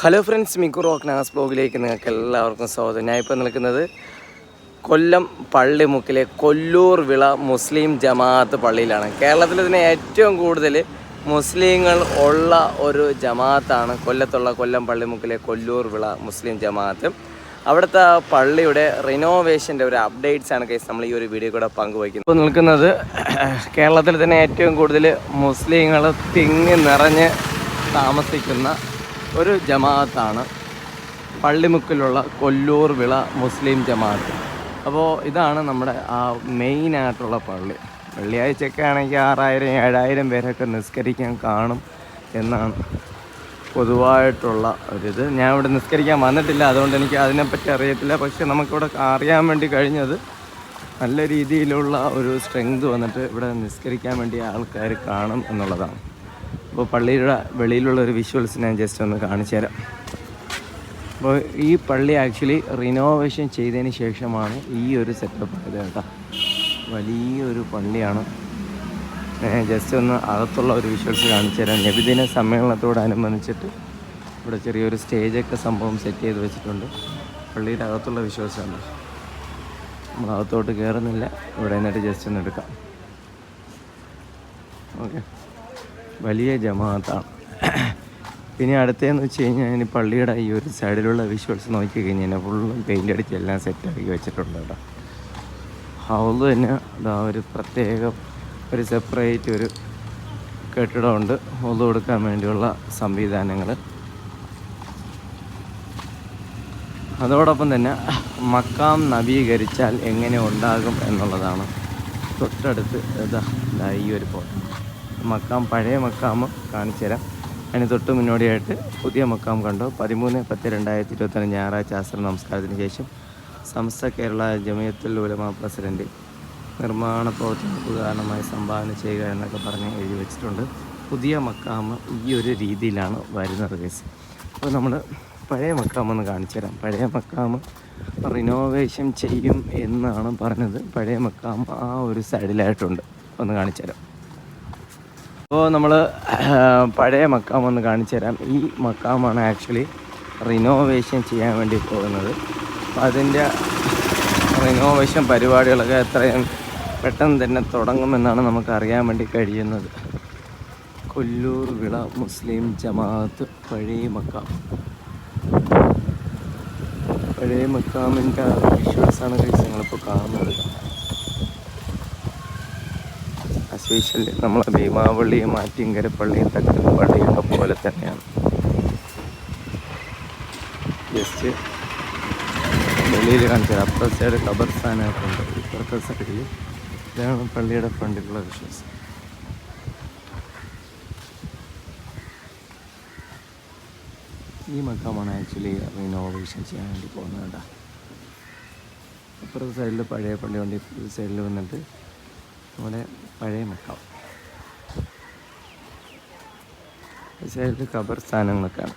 Hello friends മിക്കു റോക്ക് നാസ് ബ്ലോഗിലേക്ക് നിങ്ങൾക്ക് എല്ലാവർക്കും സ്വാഗതം. ഞാൻ ഇപ്പോൾ നിൽക്കുന്നത് കൊല്ലം പള്ളിമുക്കിലെ കൊല്ലൂർ വിള മുസ്ലിം ജമാഅത്ത് പള്ളിയിലാണ്. കേരളത്തിൽ തന്നെ ഏറ്റവും കൂടുതൽ മുസ്ലിങ്ങൾ ഉള്ള ഒരു ജമാഅത്താണ് കൊല്ലത്തുള്ള കൊല്ലം പള്ളിമുക്കിലെ കൊല്ലൂർ വിള മുസ്ലിം ജമാഅത്ത്. അവിടുത്തെ പള്ളിയുടെ റിനോവേഷന്റെ ഒരു അപ്ഡേറ്റ്സ് ആണ് കേസ് നമ്മൾ ഈ ഒരു വീഡിയോ കൂടെ പങ്കുവയ്ക്കുന്നത്. ഇപ്പോൾ നിൽക്കുന്നത് കേരളത്തിൽ തന്നെ ഏറ്റവും കൂടുതൽ മുസ്ലിങ്ങൾ തിങ്ങി നിറഞ്ഞ് താമസിക്കുന്ന ഒരു ജമാഅത്താണ്. പള്ളിമുക്കിലുള്ള കൊല്ലൂർ വിള മുസ്ലിം ജമാഅത്ത്. അപ്പോൾ ഇതാണ് നമ്മുടെ ആ മെയിനായിട്ടുള്ള പള്ളി. വെള്ളിയാഴ്ചയൊക്കെ ആണെങ്കിൽ ആറായിരം ഏഴായിരം പേരൊക്കെ നിസ്കരിക്കാൻ കാണും എന്നാണ് പൊതുവായിട്ടുള്ള ഒരിത്. ഞാൻ ഇവിടെ നിസ്കരിക്കാൻ വന്നിട്ടില്ല അതുകൊണ്ട് എനിക്ക് അതിനെപ്പറ്റി അറിയത്തില്ല. പക്ഷെ നമുക്കിവിടെ അറിയാൻ വേണ്ടി കഴിഞ്ഞത് നല്ല രീതിയിലുള്ള ഒരു സ്ട്രെങ്ത് വന്നിട്ട് ഇവിടെ നിസ്കരിക്കാൻ വേണ്ടി ആൾക്കാർ കാണും എന്നുള്ളതാണ്. അപ്പോൾ പള്ളിയുടെ വെളിയിലുള്ള ഒരു വിഷ്വൽസ് ഞാൻ ജസ്റ്റ് ഒന്ന് കാണിച്ചു തരാം. അപ്പോൾ ഈ പള്ളി ആക്ച്വലി റിനോവേഷൻ ചെയ്തതിന് ശേഷമാണ് ഈ ഒരു സെറ്റപ്പ് ആയത് കേട്ടോ. വലിയൊരു പള്ളിയാണ്. ജസ്റ്റ് ഒന്ന് അകത്തുള്ള ഒരു വിഷ്വൽസ് കാണിച്ചു തരാം. നബിദിന സമ്മേളനത്തോടനുബന്ധിച്ചിട്ട് ഇവിടെ ചെറിയൊരു സ്റ്റേജൊക്കെ സംഭവം സെറ്റ് ചെയ്ത് വെച്ചിട്ടുണ്ട്. പള്ളിയുടെ അകത്തുള്ള വിഷ്വൽസ് ആണ്. നമ്മൾ അകത്തോട്ട് കയറുന്നില്ല ഇവിടെ നിന്നിട്ട് ജസ്റ്റ് ഒന്ന് എടുക്കാം. ഓക്കെ. വലിയ ജമാഅത്താണ്. പിന്നെ അടുത്തതെന്ന് വെച്ച് കഴിഞ്ഞാൽ ഇനി പള്ളിയുടെ ഈ ഒരു സൈഡിലുള്ള വിഷ്വൽസ് നോക്കി കഴിഞ്ഞാൽ ഫുള്ളും പെയിന്റ് അടിച്ച് എല്ലാം സെറ്റാക്കി വെച്ചിട്ടുണ്ട് കേട്ടോ. ഹൗസ് തന്നെ അതാ ഒരു പ്രത്യേക ഒരു സെപ്പറേറ്റ് ഒരു കെട്ടിടമുണ്ട് ഹൗസ് കൊടുക്കാൻ വേണ്ടിയുള്ള സംവിധാനങ്ങൾ അതോടൊപ്പം തന്നെ മക്കാം നവീകരിച്ചാൽ എങ്ങനെ ഉണ്ടാകും എന്നുള്ളതാണ് തൊട്ടടുത്ത് ഇതാ ഈ ഒരു ഫോട്ടോ മക്കാം പഴയ മക്കാമ് കാണിച്ചു തരാം. അതിന് തൊട്ട് മുന്നോടിയായിട്ട് പുതിയ മക്കാം കണ്ടു? പതിമൂന്ന് പത്ത് രണ്ടായിരത്തി ഇരുപത്തൊന്ന് ഞായറാഴ്ച ആശ്രമ നമസ്കാരത്തിന് ശേഷം സംസ്ഥ കേരള ജമിയത്തുൽ ഉലമ പ്രസിഡന്റ് നിർമ്മാണ പ്രവർത്തനങ്ങൾക്ക് കാരണമായി സംഭാവന ചെയ്യുക എന്നൊക്കെ പറഞ്ഞ് എഴുതി വെച്ചിട്ടുണ്ട്. പുതിയ മക്കാമ് ഈ ഒരു രീതിയിലാണ് വരുന്നത് കേസ് അപ്പോൾ നമ്മൾ പഴയ മക്കാമെന്ന് കാണിച്ചു തരാം. പഴയ മക്കാമ് റിനോവേഷൻ ചെയ്യും എന്നാണ് പറഞ്ഞത്. പഴയ മക്കാം ആ ഒരു സൈഡിലായിട്ടുണ്ട് ഒന്ന് കാണിച്ചു തരാം. അപ്പോൾ നമ്മൾ പഴയ മക്കാം ഒന്ന് കാണിച്ചു തരാം. ഈ മക്കാമാണ് ആക്ച്വലി റിനോവേഷൻ ചെയ്യാൻ വേണ്ടി പോകുന്നത്. അതിന്റെ റിനോവേഷൻ പരിപാടികളൊക്കെ എത്രയും പെട്ടെന്ന് തന്നെ തുടങ്ങുമെന്നാണ് നമുക്ക് അറിയാൻ വേണ്ടി കഴിയുന്നത്. കൊല്ലൂർ വിള മുസ്ലിം ജമാഅത്ത് പഴയ മക്കാം. പഴയ മക്കാമിന്റെ വിഷ്വൽസാണ് കഴിച്ച് നിങ്ങളിപ്പോൾ കാണുന്നത് അസ്പെഷ്യൽ നമ്മളെ ഭീമാവള്ളിയും മാറ്റിങ്കര പള്ളിയും തക്കൻ പള്ളിയൊക്കെ പോലെ തന്നെയാണ്. ജസ്റ്റ് വെളിയിൽ കാണിച്ചത് അപ്പുറ സൈഡ് ഖബർസ്ഥാനായിട്ടുണ്ട് ഇപ്പുറത്തെ സൈഡിൽ ഇതാണ് പള്ളിയുടെ ഫ്രണ്ടിലുള്ള വിശ്വാസം. ഈ മക്കാമാണ് ആക്ച്വലി റിനോവേഷൻ ചെയ്യാൻ വേണ്ടി പോകുന്നത് കേട്ടോ. അപ്പുറത്തെ സൈഡിൽ പഴയ പള്ളി ഉണ്ട് ഇപ്പുറത്തെ സൈഡിൽ വന്നിട്ട് നമ്മുടെ പഴയ മക്കാം ഈ സൈഡിൽ ഖബർസ്ഥാനങ്ങളൊക്കെയാണ്